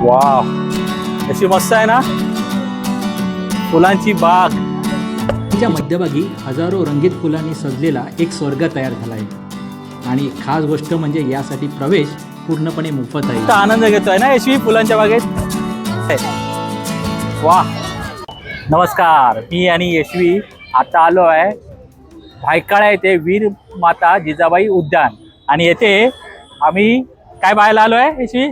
वा अशी मस्त आहे ना फुलांची बाग. तिच्या मध्यभागी हजारो रंगीत फुलांनी सजलेला एक स्वर्ग तयार झाला आहे आणि खास गोष्ट म्हणजे यासाठी प्रवेश पूर्णपणे मोफत आहे. आनंद घेतोय ना यशवी फुलांच्या बागेत? वा नमस्कार. मी आणि यशवी आता आलो आहे भायकाळा येथे वीर माता जिजाबाई उद्यान. आणि येथे आम्ही काय पाहायला आलो आहे यशवी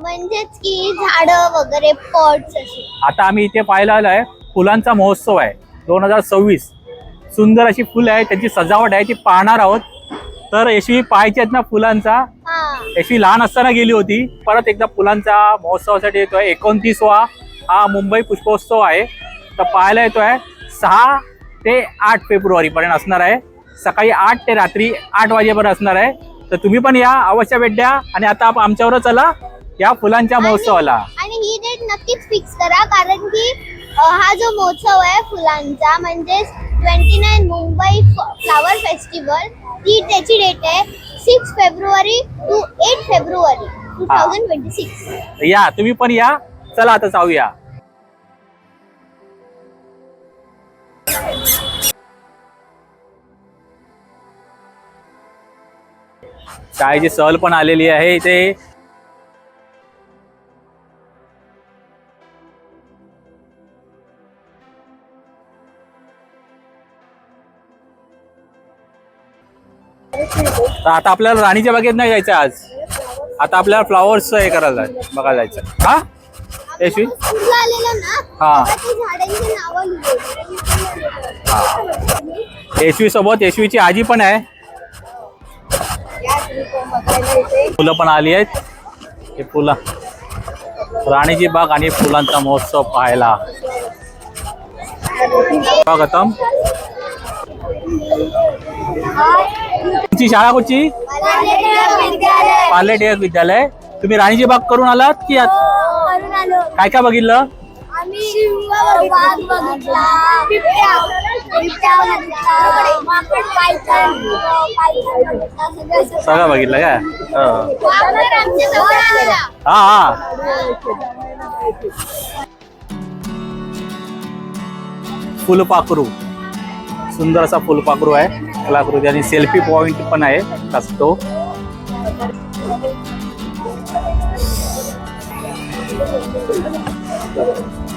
म्हणजेच की झाडं वगैरे पॉट्स असे. आता आम्ही इथे पाहायला आलो आहे फुलांचा महोत्सव आहे. दोन हजार सव्वीस. सुंदर अशी फुलं आहे त्यांची सजावट आहे ती पाहणार आहोत. तर यशवी पाहायची आहेत ना फुलांचा यशवी लहान असताना गेली होती परत एकदा फुलांचा महोत्सवासाठी येतोय. एकोणतीसवा हा मुंबई पुष्पोत्सव आहे. तर पाहायला येतोय सहा ते आठ फेब्रुवारी पर्यंत असणार आहे. सकाळी आठ ते रात्री आठ वाजेपर्यंत असणार आहे. तर तुम्ही पण या अवश्य भेट द्या आणि आता आप- आमच्यावर चला या फुलांच्या महोत्सवाला. आणि ही डेट नक्कीच फिक्स करा कारण की हा जो महोत्सव आहे फुलांचा म्हणजे twenty nine Mumbai flower festival ही त्याची डेट आहे six February to eight February two thousand twenty six या तुम्ही पण या. चला आता जाऊया. शाळेची सहल पण आलेली आहे इथे. तर आता आपल्याला राणीच्या बागेत नाही जायचं आज. आता आपल्याला फ्लॉवर्स हे करायला बघायला जायचं. हा? यशवी? हा. यशवी सोबत यशवीची आजी पण आहे. फुलं पण आली आहेत. हे फुलं. राणीची बाग आणि फुलांचा महोत्सव पाहायला. स्वागतम. तुमची शाळा कुठची पार्ले टिळक विद्यालय. तुम्ही राणीची बाग करून आलात की आत- काय काय बघितलं? आम्ही वाघ बघितला. बिबट्या बिबट्या बघितला माकड पायथन पायथन बघितला. सगळं बघितलं काय? हो. वाघ तर आमच्या जवळ आलेला. हा हा. फुलपाखरू. सुंदर असा फुलपाखरू आहे. कलाकृती आणि सेल्फी पॉइंट पण आहे. असतो.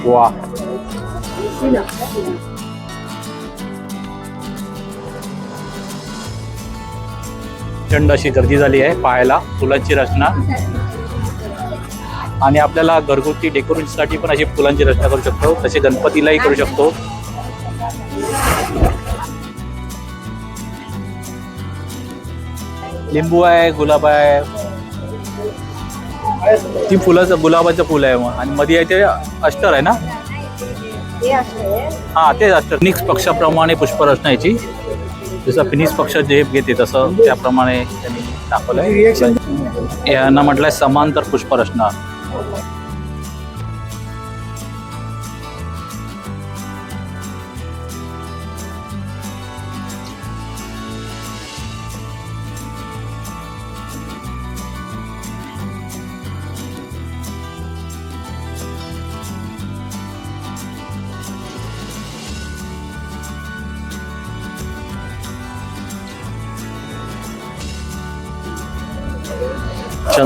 वा प्रचंड अशी गर्दी झाली आहे पाहायला फुलांची रचना. आणि आपल्याला घरगुती डेकोरेशनसाठी पण अशी फुलांची रचना करू शकतो. तसे गणपतीलाही करू शकतो. लिंबू आहे गुलाब आहे ती फुलाचं गुलाबाचं फुल आहे मग. आणि मध्ये आहे ते अष्टर आहे ना? हा तेच अष्टर फिनिक्स पक्षाप्रमाणे पुष्परचना याची. जसं फिनिक्स पक्ष जे घेते तसं त्याप्रमाणे त्यांनी दाखवलंय. यांना म्हटलंय समांतर पुष्परचना.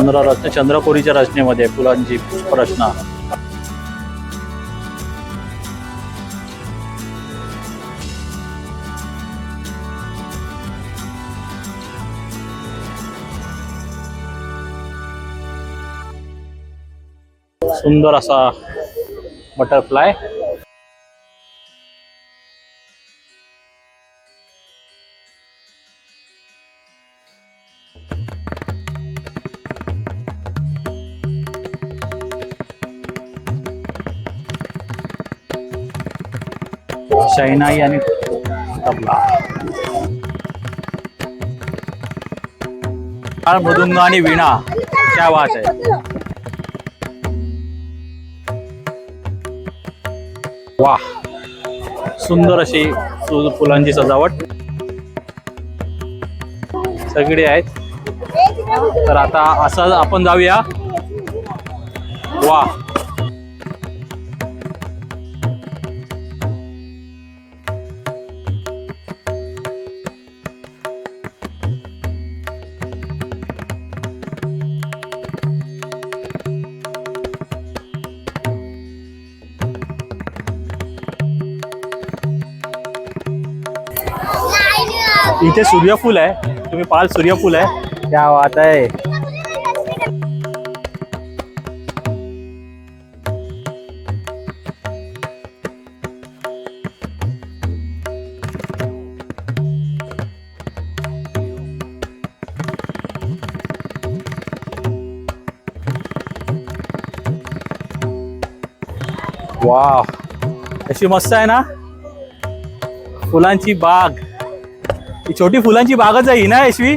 चंद्र रचना चंद्रकोरीच्या रचनेमध्ये फुलांची रचना सुंदर असा बटरफ्लाय शैनाई आणि तबला. टाळ, मृदुंग आणि विणा क्या वाच आहे. वा सुंदर अशी फुलांची सजावट. सगळे आहेत. तर आता असं आपण जाऊया. वा इथे सूर्यफूल आहे तुम्ही पाहाल सूर्यफूल आहे क्या बात आहे वा अशी मस्त आहे ना? फुलांची बाग। ही छोटी फुलांची बागच आहे ही ना यशवी?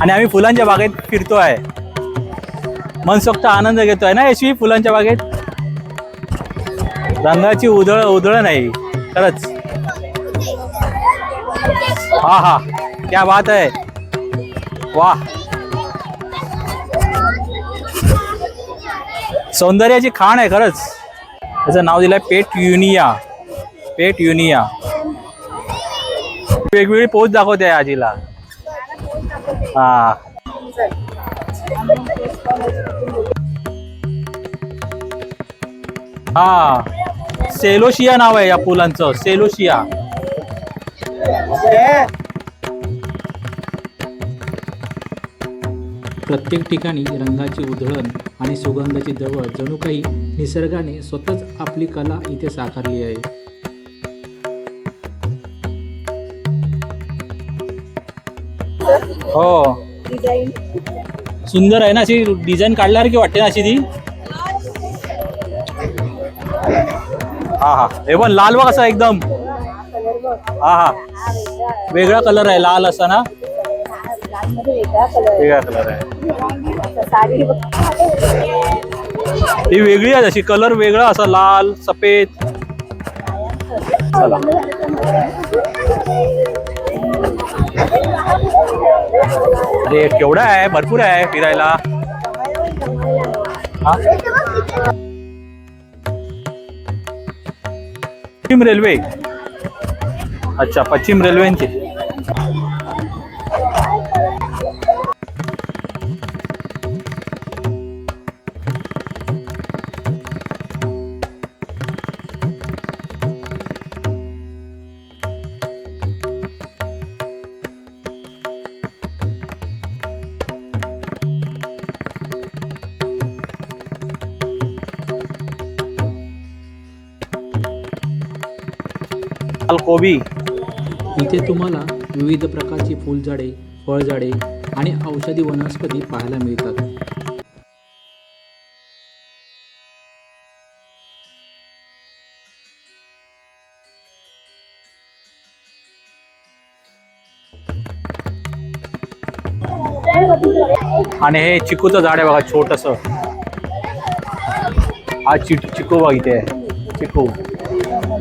आणि आम्ही फुलांच्या बागेत फिरतो आहे मनसोक्त आनंद घेतोय ना यशवी फुलांच्या बागेत? रंगाची उधळ उधळ नाही खरंच. हा हा. क्या बात आहे. वा सौंदर्याची खाण आहे खरंच. त्याचं नाव दिलंय पेट युनिया. पेट युनिया. वेगवेगळी पोच दाखवते आहे आजीला. हा. हा. सेलोशिया नाव आहे या फुलांचं सेलोशिया. प्रत्येक ठिकाणी रंगाची उधळण आणि सुगंधाची जवळ जणू काही निसर्गाने स्वतःच आपली कला इथे साकारली आहे. हो. सुंदर आहे ना अशी डिझाईन काढल्यासारखी वाटते ना अशी ती? हा हा. हे पण लाल बघ असा एकदम. हा हा. वेगळा कलर आहे लाल असा ना? वेगळा कलर आहे. ही वेगळी आहे अशी. कलर वेगळा असा लाल सफेद. चला. अरे केवढा आहे? भरपूर आहे फिरायला. पश्चिम रेल्वे. अच्छा पश्चिम रेल्वेची. कोबी. इथे तुम्हाला विविध प्रकारची फुलझाडे फळझाडे आणि औषधी वनस्पती पाहायला मिळतात. आणि हे चिकूचं झाड आहे बघा छोटस. हा चि चिकू बघा इथे. चिकू.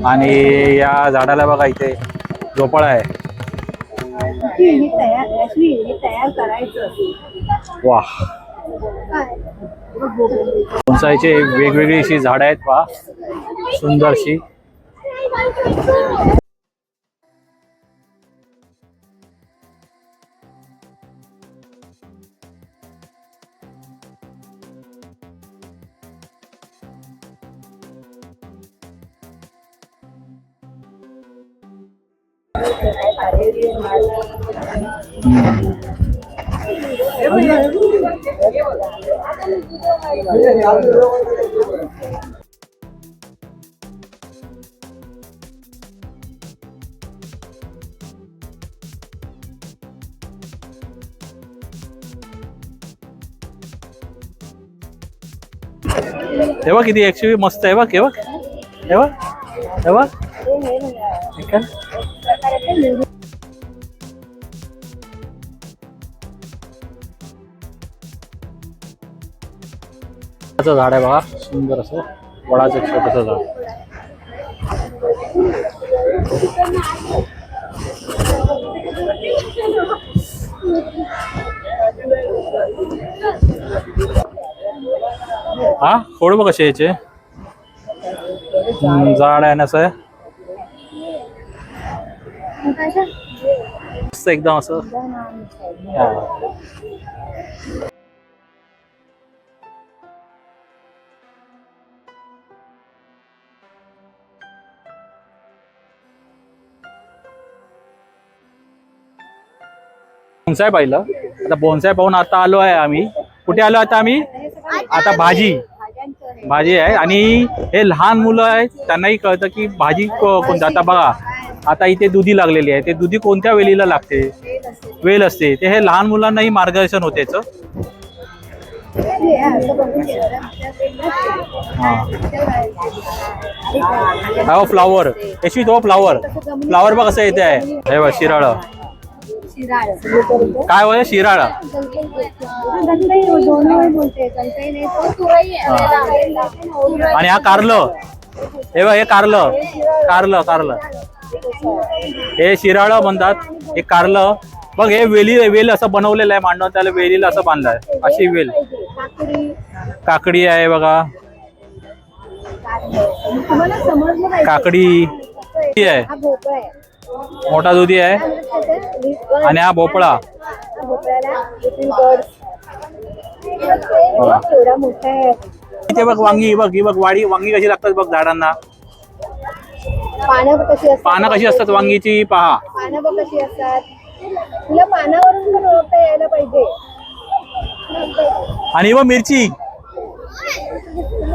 आणि या झाडाला बघा इथे झोपाळा आहे. वा बोनसायचे वेगवेगळी अशी झाडं आहेत पहा. सुंदरशी. हे किती? ऍक्च्युली मस्त आहे बघ हे बघ हे बघ हे बघ असं झाड आहे बघा सुंदर असं. वडाचं छोटस झाड. हा? खोड बघ कसे याचे झाड आहे ना असं. मस्त एकदम असं. बोनसाय पाहिलं आता बोनसाय पाहून आता आलो आहे आम्ही. कुठे आलो आता आम्ही? आता भाजी. भाजी आहे. आणि हे लहान मुलं आहेत त्यांनाही कळतं की भाजी कोणतं. आता बघा आता इथे दुधी लागलेली आहे. ते दुधी कोणत्या वेलीला लागते? वेल असते. ते हे लहान मुलांनाही मार्गदर्शन होते याचं. हा. फ्लावर. यशवी तो फ्लावर. फ्लावर बघ कसं येते आहे हे बघ शिराळ. काय होय शिराळ. आणि हा कारलं. हे बघ हे कारलं. कारलं कारलं. हे शिराळ म्हणतात. हे कारलं. बघ हे वेली वेल असं बनवलेलं आहे मांडव. त्याला वेलीला असं बांधलंय अशी वेल. काकडी आहे बघा. काकडी. ही आहे. मोठा दुधी आहे. आणि हा भोपळा. इथे बघ वांगी बघ ही बघ वाडी वांगी कशी लागतात बघ झाडांना. पानं कशी असतात? पानं कशी असतात वांगीची? पहा. पानं बघ कशी असतात? तुला पानावरून पण ओळखता यायला पाहिजे. आणि मग मिरची.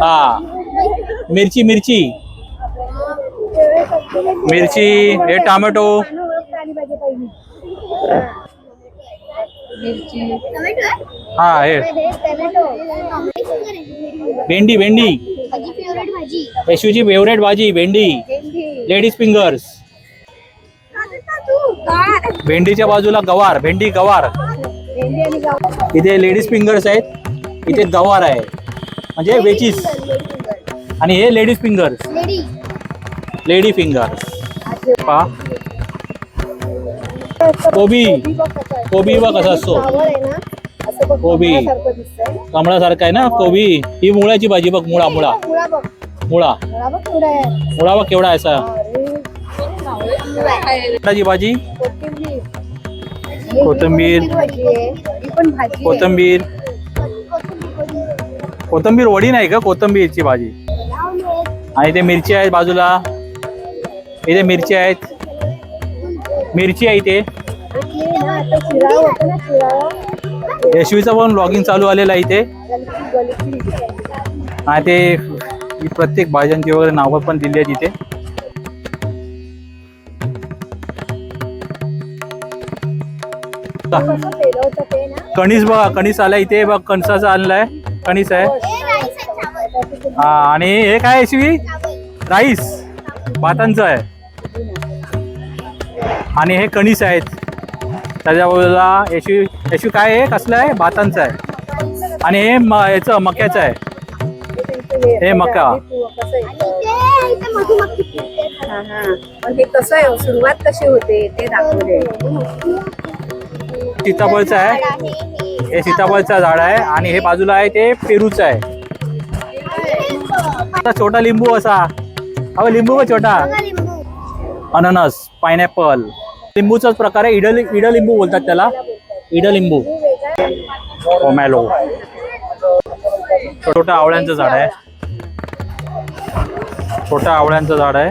हा. मिरची मिरची. मिरची हे टोमॅटो. पानं ओळखता आली पाहिजे पहिली हा हे. हे टोमॅटो भेंडी भेंडी. माझी फेवरेट भाजी. यशूची फेवरेट भाजी भेंडी. Ladies fingers. भेंडीच्या बाजूला गवार भेंडी गवार. इथे लेडीज फिंगर्स आहेत इथे गवार आहे. म्हणजे वेचीस. आणि हे लेडीज फिंगर्स. Lady fingers. पहा. कोबी. कोबी बघ कसा असतो. कोबी. कमळासारखा आहे ना कोबी. ही मुळाची भाजी बघ मुळा मुळा. मुळा. मुळा बघ केवढा आहे मुळाची भाजी. कोथिंबीर. कोथिंबीर. ही. कोथंबीर. वडी नाही का? कोथंबीरची भाजी. आणि इथे मिरची आहेत बाजूला. इथे मिरची आहेत. मिरची आहे इथे. यशवीचं पण ब्लॉगिंग चालू आलेलं आहे इथे. आणि ते ही प्रत्येक भाज्यांची वगैरे नावं पण दिली आहेत इथे. कणीस बघा कणीस आलाय इथे. बघ कणसाचं आणलाय. कणीस आहे. हा आणि हे काय आहे राईस. भातांचं आहे. आणि हे कणीस आहेत. त्याच्या बाजूला यशवी यशवी काय आहे? कसलं आहे? भातांचं आहे. आणि हे याचं मक्याचं आहे. हे मका. कसं आहे ते इथे मधुमक्खी फिरते. हा, हा. पण ते कसं आहे सुरुवात कशी होते ते दाखवले सीताफळचं आहे. हे. सीताफळचं झाड आहे आणि हे बाजूला आहे ते पेरूचं आहे. आता छोटा लिंबू असा. अहो लिंबू का छोटा? लिंबू. अननस पायनॅपल लिंबूचाच प्रकार आहे. इडल इडलिंबू बोलतात त्याला. इडलिंबू टोमॅलो छोटा आवळ्यांचं झाड आहे. छोट्या आवळ्यांचं झाड आहे.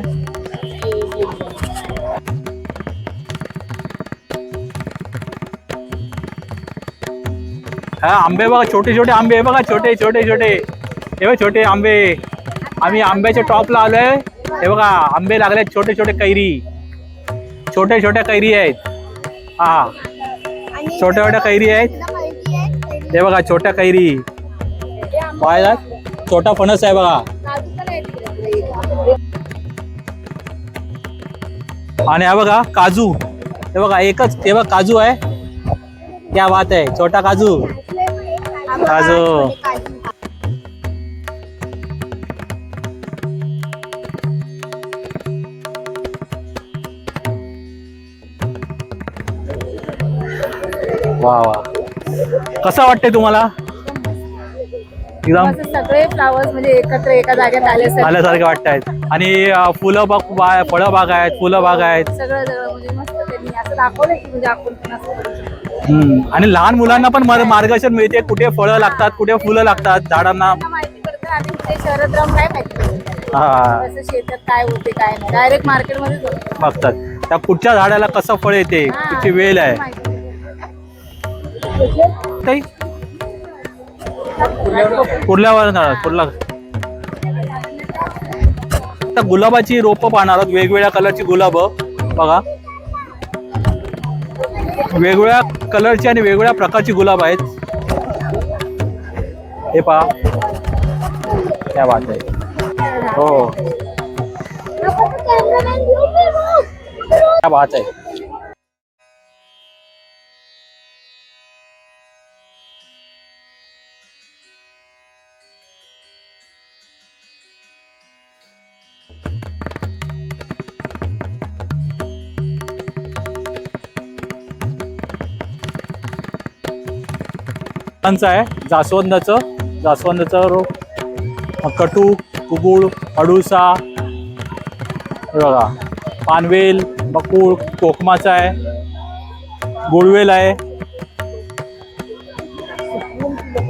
हा आंबे बघा छोटे छोटे आंबे आहे बघा छोटे छोटे छोटे. हे बघ छोटे आंबे. आम्ही आंब्याच्या टॉपला आलोय. हे बघा आंबे लागले छोटे छोटे कैरी. छोट्या छोट्या कैरी आहेत. हा छोट्या छोट्या कैरी आहेत. हे बघा छोट्या कैरी. पाहिला छोटा फणस आहे बघा. आणि हा बघा काजू. हे बघा एकच. हे बघा काजू आहे. क्या बात आहे. छोटा काजू. काजू. वा वा. कसं वाटतंय तुम्हाला? एकदम सगळे फ्लावर्स म्हणजे एकत्र एका जागेत आल्यासारखे. आल्यासारखे वाटत आहेत आणि फुलं बाग बा- फळं बाग आहेत फुलं बाग आहेत सगळं सगळं म्हणजे मस्त त्यांनी असं दाखवलं की म्हणजे आपण पण असं करू शकतो. हम्म. आणि लहान मुलांना पण मार- मार्गदर्शन मिळते कुठे फळं लागतात कुठे फुलं लागतात झाडांना त्यांना माहिती पडतं आणि ते शरद राम काय माहिती पडतं. हा असं शेतात काय होते काय नाही डायरेक्ट मार्केटमध्ये जातो. बघतात त्या कुठच्या झाडाला कसं फळ येते हा, किती वेल आहे माहिती पडतं. ताई कुर्ल्यावर ना कुर्ला आता गुलाबाची रोपं पाहणार आहोत. वेगवेगळ्या कलरची गुलाब बघा. वेगवेगळ्या कलरची आणि वेगवेगळ्या प्रकारची गुलाब आहेत. हे पहा. त्या बात आहे. हो. त्या बात आहे. आहे जास्वंदाचं जास्वंदाचं रोप कटू कुगुळ अडुसा बघा पानवेल बकुळ कोकमाचा आहे गुळवेल आहे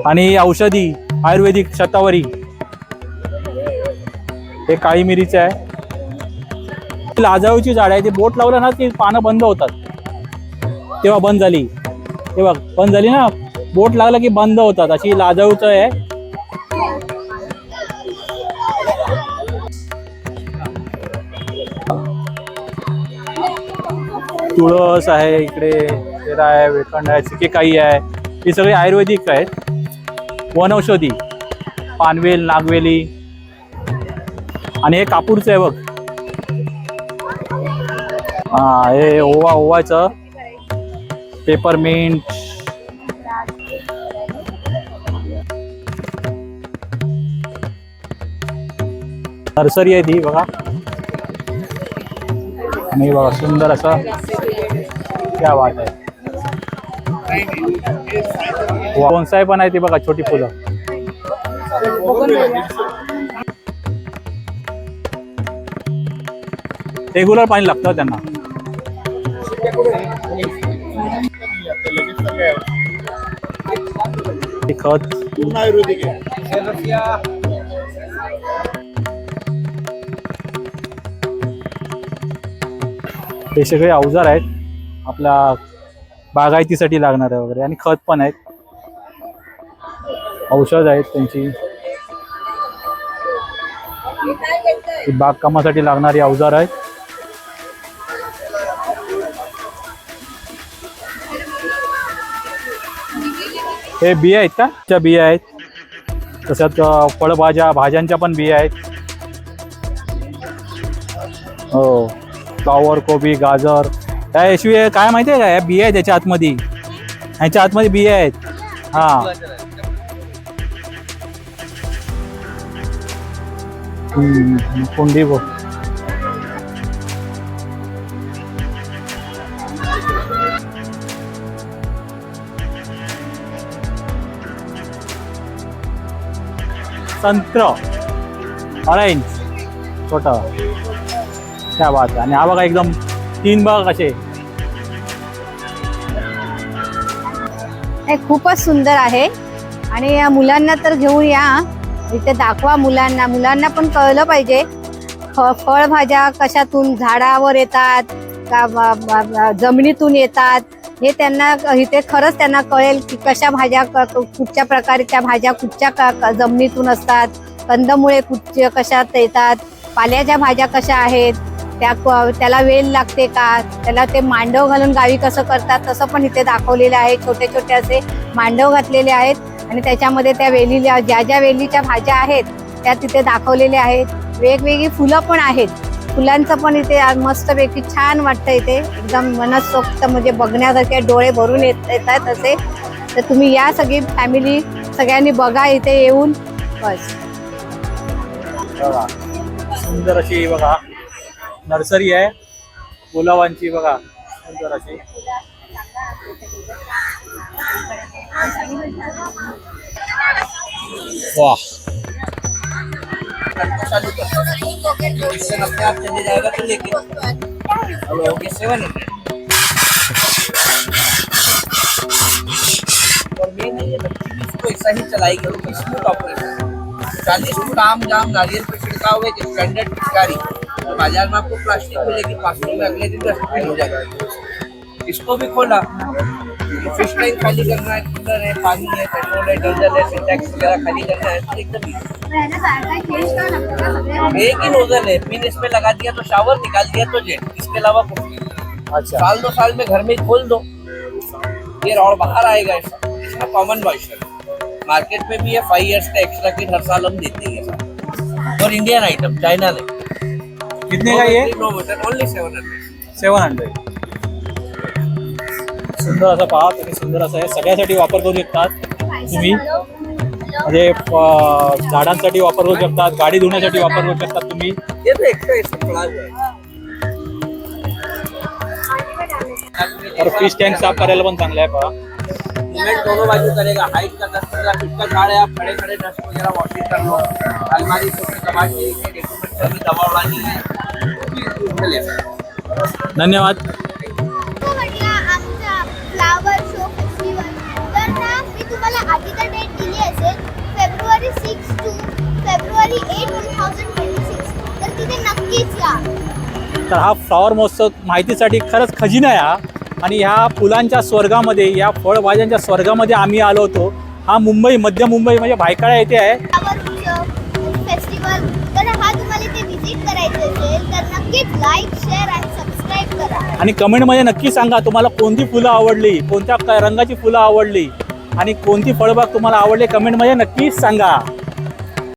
आणि औषधी आयुर्वेदिक शतावरी. हे काळी मिरीचं आहे. लाजाळूची झाड आहे ते बोट लावलं ना ती पानं बंद होतात. तेव्हा बंद झाली. तेव्हा बंद झाली ना? बोट लागला की बंद होतात. अशी लाजाळूचं आहे. तुळस आहे इकडे तेरा आहे वेखंड आहे सिकेकाई आहे. ही सगळी आयुर्वेदिक आहेत. वनौषधी पानवेल नागवेली. आणि हे कापूरचं आहे बघ. हा हे ओवा ओवाचं. पेपरमिंट नर्सरी आहे ती बघा. आणि बघा, सुंदर असं. क्या बात आहे बोनसाय पण आहे ती बघा, छोटी फुलं. रेग्युलर पाणी लागतं त्यांना. हे खत हे सगळे अवजार आहेत. आपल्या बागायतीसाठी लागणारे वगैरे आणि खत पण आहेत. औषध आहेत त्यांची. बागकामासाठी लागणारी अवजार आहेत. हे बिया आहेत का? त्या बिया आहेत. तसंच फळभाज्या भाज्यांच्या पण बिया आहेत. हो. फ्लॉवर कोबी गाजर. त्या यशवी काय माहिती आहे का? या बिया आहेत त्याच्या आतमध्ये. ह्याच्या आतमध्ये बिया आहेत. हा. कुंडी बघ. संत्र. ऑरेंज. छोटा. त्या बात आणि हा बघा एकदम तीन बघा कसे हे खूपच सुंदर आहे. आणि या मुलांना तर घेऊन या इथे दाखवा मुलांना. मुलांना पण कळलं पाहिजे. फ- फळभाज्या कशातून झाडावर येतात का जमिनीतून येतात. हे त्यांना इथे खरंच त्यांना कळेल की कशा भाज्या क- कुठच्या प्रकारच्या भाज्या कुठच्या क- जमिनीतून असतात कंदमुळे कुठच्या कशात येतात पाल्याच्या भाज्या कशा आहेत त्या क- त्याला वेल लागते का त्याला ते मांडव घालून गावी कसं करतात तसं पण इथे दाखवलेलं आहे. छोटे छोटे असे मांडव घातलेले आहेत आणि त्याच्यामध्ये त्या वेलीला ज्या ज्या वेलीच्या भाज्या आहेत त्या तिथे दाखवलेल्या आहेत. वेगवेगळी फुलं पण आहेत. फुलांचं पण इथे मस्तपैकी छान वाटतं इथे. एकदम मनसोक्त म्हणजे बघण्यासारखे डोळे भरून येत येतात असे. तर तुम्ही या सगळी फॅमिली सगळ्यांनी बघा इथे येऊन. बस. सुंदर अशी बघा. नर्सरी आहे. गुलाबांची बघा. सुंदर अशी. वा तो और ऐसा ही चलाएगी स्मूथ ऑपरेशन चालीस फुट आम जाम, नारियल पे छिड़काव एक स्टैंडर्ड पिचकारी बाज़ार में आपको प्लास्टिक मिलेगी पाँच में अगले दिन डस्टबिन हो जाएगा। इसको भी खोला। फ़िश टैंक खाली करना है कूलर है पानी है पेट्रोल है डीजल है सिंटेक्स वगैरह खाली करना है तो एकदम। एक ही नोजल है पिन इसमें लगा दिया तो शावर निकाल दिया तो जेट इसके अलावा कुछ नहीं। अच्छा। साल दो साल में घर में ही खोल दो। ये और बाहर आएगा इसका कॉमन वॉइसर मार्केट में भी है फाइव इयर्स का एक्स्ट्रा किट हर साल हम देते हैं और इंडियन आइटम चाइना नहीं कितने का ये? Only seven hundred seven hundred सुंदर असं पहा तुम्ही सुंदर असं आहे. सगळ्यासाठी वापर करू शकतात तुम्ही. म्हणजे झाडांसाठी वापर करू शकतात गाडी धुण्यासाठी वापर करू शकतात तुम्ही. ये तो एक्स्ट्रा इसमें पड़ा हुआ और फिश टँक साफ करायला पण चांगलं आहे पहा. मूवमेंट दोनों बाजू करेगा हाइट का दस पंद्रह फीट का झाड़ है आप खड़े खड़े डस्ट वगैरह वॉशिंग कर लो अलमारी से उसमें दबा के रखिए डॉक्यूमेंट से भी दवा उड़ानी है उसमें ले सकते हैं। धन्यवाद. Six two February eight two thousand twenty six तर तिथे नक्कीच या. तर हा फ्लॉवर महोत्सव माहितीसाठी खरंच खजिना आहे हा. आणि ह्या फुलांच्या स्वर्गामध्ये या फळभाज्यांच्या स्वर्गामध्ये आम्ही आलो होतो. हा मुंबई मध्य मुंबई म्हणजे भायखळा येथे आहे. फ्लावर उत्सव फेस्टिवल तर हा तुम्हाला इथे व्हिजिट करायचं असेल तर नक्कीच लाईक शेअर आणि सबस्क्राईब करा. आणि कमेंटमध्ये नक्की सांगा तुम्हाला कोणती फुलं आवडली? कोणत्या रंगाची फुलं आवडली? आणि कोणती फळबाग तुम्हाला आवडली कमेंटमध्ये नक्कीच सांगा.